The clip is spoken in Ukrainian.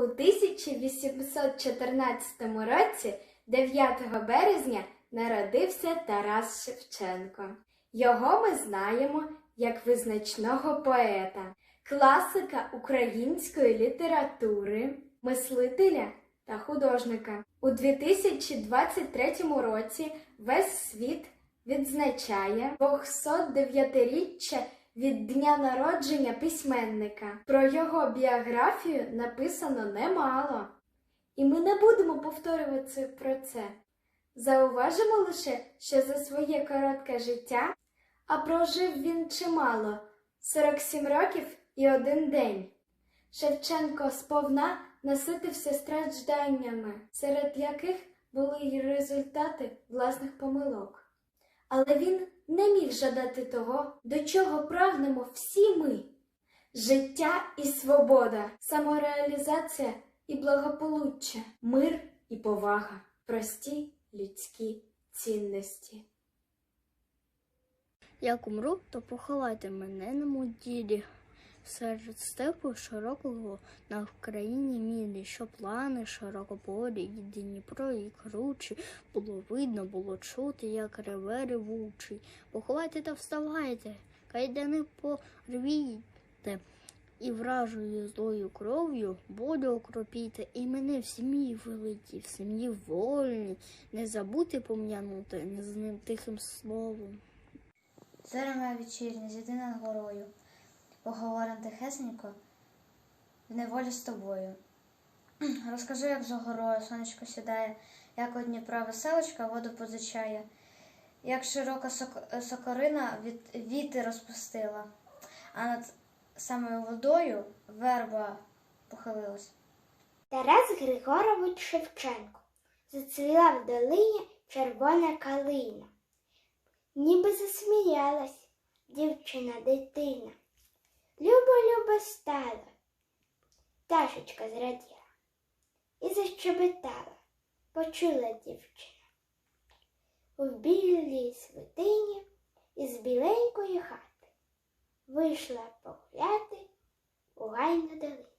У 1814 році, 9 березня, народився Тарас Шевченко. Його ми знаємо як визначного поета, класика української літератури, мислителя та художника. У 2023 році весь світ відзначає 209-річчя від дня народження письменника. Про його біографію написано немало. І ми не будемо повторювати про це. Зауважимо лише, що за своє коротке життя, а прожив він чимало 47 років і один день. Шевченко сповна наситився стражданнями, серед яких були й результати власних помилок. Але він не міг жадати того, до чого прагнемо всі ми. Життя і свобода, самореалізація і благополуччя, мир і повага, прості людські цінності. Як умру, то поховайте мене на могилі. Серед степу широкого на Вкраїні мілі, що плани широкополі, і Дніпро, і кручі, було видно, було чути, як реве ревучий. Поховайте та вставайте, кайдани порвійте, і вражою злою кров'ю болю окропійте, і мене в сім'ї великі, в сім'ї вольні, не забудьте пом'янути з ним тихим словом. Зоря моя вечірня, зійди над горою, поговорим тихесенько в неволі з тобою. Розкажи, як за горою сонечко сідає, як у Дніпра веселочка воду позичає, як широка сок- сокорина від віти розпустила, а над самою водою верба похилилась. Тарас Григорович Шевченко. Зацвіла в долині червона калина. Ніби засміялась дівчина дитина. Стала, пташечка зраділа і защебетала, почула дівчина. У білій свитині із біленької хати вийшла погуляти у гайну долину.